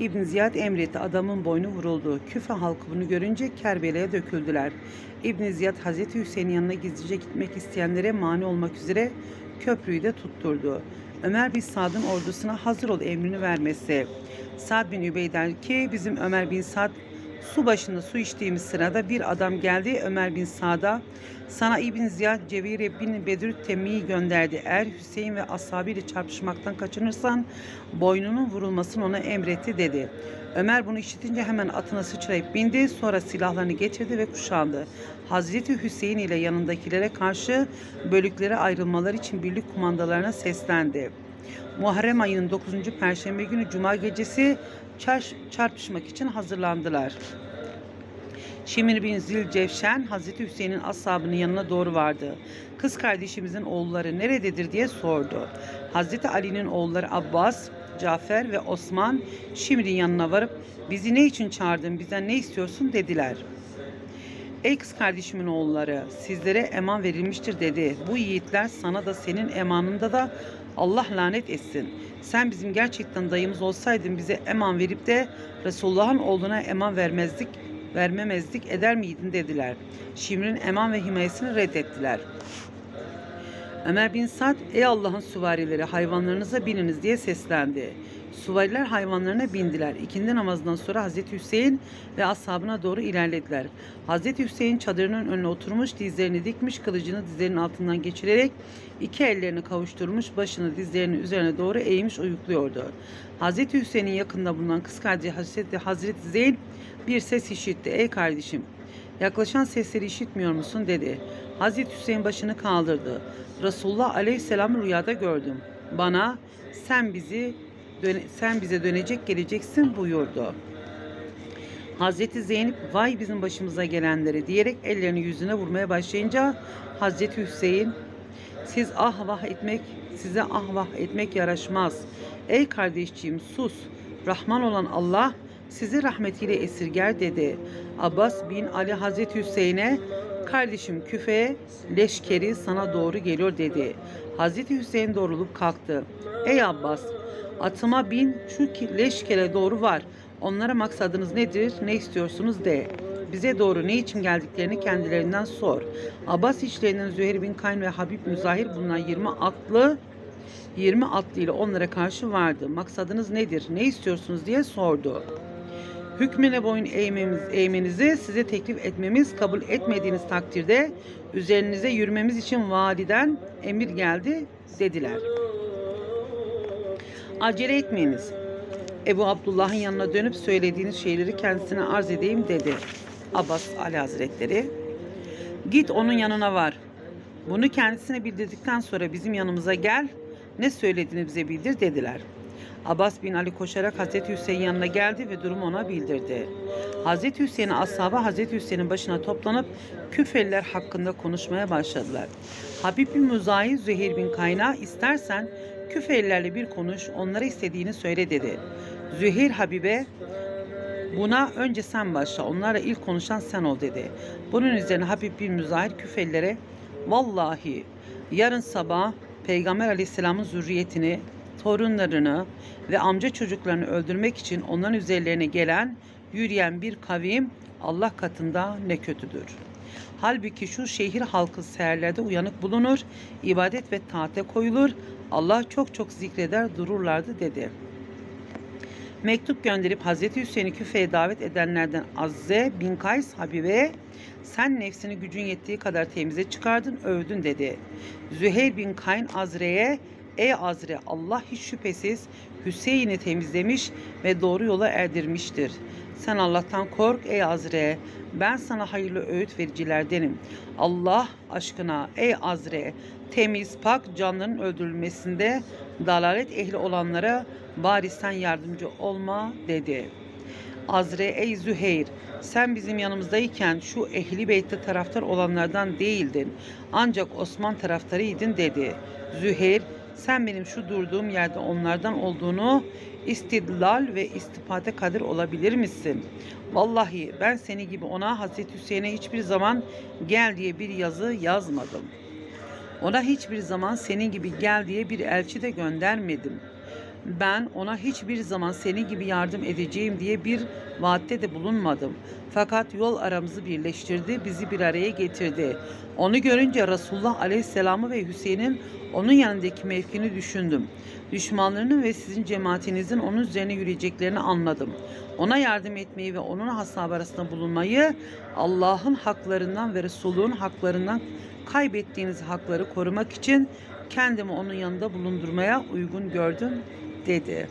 İbn Ziyad emretti adamın boynu vuruldu. Küfe halkı bunu görünce Kerbela'ya döküldüler. İbn Ziyad Hazreti Hüseyin'in yanına gizlice gitmek isteyenlere mani olmak üzere köprüyü de tutturdu. Ömer bin Sad'ın ordusuna hazır ol emrini vermesi. Sad bin Übeyden ki bizim Ömer bin Sad su başında su içtiğimiz sırada bir adam geldi Ömer bin Sad'a sana İbn Ziyad Cevire bin Bedr Temmi'yi gönderdi. Eğer Hüseyin ve ashabıyla çarpışmaktan kaçınırsan boynunun vurulmasını ona emretti dedi. Ömer bunu işitince hemen atına sıçrayıp bindi. Sonra silahlarını getirdi ve kuşandı. Hazreti Hüseyin ile yanındakilere karşı bölüklere ayrılmaları için birlik kumandalarına seslendi. Muharrem ayının 9. Perşembe günü Cuma gecesi çarpışmak için hazırlandılar. Şimir bin Zilcevşen Hazreti Hüseyin'in ashabının yanına doğru vardı. Kız kardeşimizin oğulları nerededir diye sordu. Hazreti Ali'nin oğulları Abbas, Cafer ve Osman Şimr'in yanına varıp bizi ne için çağırdın bizden ne istiyorsun dediler. Ey kız kardeşimin oğulları sizlere eman verilmiştir dedi. Bu yiğitler sana da senin emanında da Allah lanet etsin. Sen bizim gerçekten dayımız olsaydın bize eman verip de Resulullah'ın oğluna eman vermezdik, vermemezdik eder miydin dediler. Şimr'in eman ve himayesini reddettiler. Ömer bin Sad, ey Allah'ın süvarileri hayvanlarınıza bininiz diye seslendi. Süvariler hayvanlarına bindiler. İkindi namazından sonra Hazreti Hüseyin ve ashabına doğru ilerlediler. Hazreti Hüseyin çadırının önüne oturmuş, dizlerini dikmiş, kılıcını dizlerinin altından geçirerek iki ellerini kavuşturmuş, başını dizlerinin üzerine doğru eğmiş uyukluyordu. Hazreti Hüseyin'in yakında bulunan kız kardeşi Hazreti, Hazreti Zeyn bir ses işitti. Ey kardeşim, Yaklaşan sesleri işitmiyor musun dedi. Hazreti Hüseyin başını kaldırdı. Resulullah Aleyhisselam'ı rüyada gördüm. Bana sen bizi döne- sen bize dönecek geleceksin buyurdu. Hazreti Zeynep vay bizim başımıza gelenleri diyerek ellerini yüzüne vurmaya başlayınca Hazreti Hüseyin siz ah vah etmek size ah vah etmek yaraşmaz. Ey kardeşciğim sus. Rahman olan Allah sizi rahmetiyle esirger dedi. Abbas bin Ali Hazreti Hüseyin'e kardeşim küfeye leşkeri sana doğru geliyor dedi. Hazreti Hüseyin doğrulup kalktı. Ey Abbas atıma bin şu ki leşkere doğru var. Onlara maksadınız nedir ne istiyorsunuz de. Bize doğru ne için geldiklerini kendilerinden sor. Abbas işlerinden Züheyr bin Kayn ve Habib Müzahir bulunan 20 atlı 20 atlı ile onlara karşı vardı. Maksadınız nedir? Ne istiyorsunuz diye sordu. Hükmüne boyun eğmemiz, eğmenizi size teklif etmemiz kabul etmediğiniz takdirde üzerinize yürümemiz için validen emir geldi dediler. Acele etmeyiniz. Ebu Abdullah'ın yanına dönüp söylediğiniz şeyleri kendisine arz edeyim dedi. Abbas Ali Hazretleri. Git onun yanına var. Bunu kendisine bildirdikten sonra bizim yanımıza gel. Ne söylediğini bize bildir dediler. Abbas bin Ali koşarak Hazreti Hüseyin yanına geldi ve durumu ona bildirdi. Hazreti Hüseyin'in ashabı Hazreti Hüseyin'in başına toplanıp Küfeliler hakkında konuşmaya başladılar. Habib bin Müzahir Züheyr bin Kayna istersen Küfelilerle bir konuş onlara istediğini söyle dedi. Züheyr Habib'e Buna önce sen başla. Onlarla ilk konuşan sen ol dedi. Bunun üzerine Habib bin Müzahir Küfelilere vallahi yarın sabah Peygamber Aleyhisselam'ın zürriyetini, torunlarını ve amca çocuklarını öldürmek için onların üzerlerine gelen, yürüyen bir kavim Allah katında ne kötüdür. Halbuki şu şehir halkı seherlerde uyanık bulunur, ibadet ve taate koyulur, Allah çok çok zikreder dururlardı dedi.'' mektup gönderip Hazreti Hüseyin'i küfeye davet edenlerden Azze bin Kays Habibe sen nefsini gücün yettiği kadar temize çıkardın övdün dedi. Züheyr bin Kayn Azre'ye Ey Azre Allah hiç şüphesiz Hüseyin'i temizlemiş ve doğru yola erdirmiştir. Sen Allah'tan kork ey Azre. Ben sana hayırlı öğüt vericilerdenim. Allah aşkına ey Azre temiz pak canların öldürülmesinde dalalet ehli olanlara bari yardımcı olma dedi. Azre ey Züheyr sen bizim yanımızdayken şu ehli beytte taraftar olanlardan değildin. Ancak Osman taraftarıydın dedi. Züheyr sen benim şu durduğum yerde onlardan olduğunu istidlal ve istipate kadir olabilir misin? Vallahi ben seni gibi ona Hazreti Hüseyin'e hiçbir zaman gel diye bir yazı yazmadım. Ona hiçbir zaman senin gibi gel diye bir elçi de göndermedim. Ben ona hiçbir zaman senin gibi yardım edeceğim diye bir vaatte de bulunmadım. Fakat yol aramızı birleştirdi, bizi bir araya getirdi. Onu görünce Resulullah Aleyhisselam'ı ve Hüseyin'in onun yanındaki mevkini düşündüm. Düşmanlarının ve sizin cemaatinizin onun üzerine yürüyeceklerini anladım. Ona yardım etmeyi ve onun hasabı arasında bulunmayı Allah'ın haklarından ve Resulü'nün haklarından kaybettiğiniz hakları korumak için kendimi onun yanında bulundurmaya uygun gördüm dedi.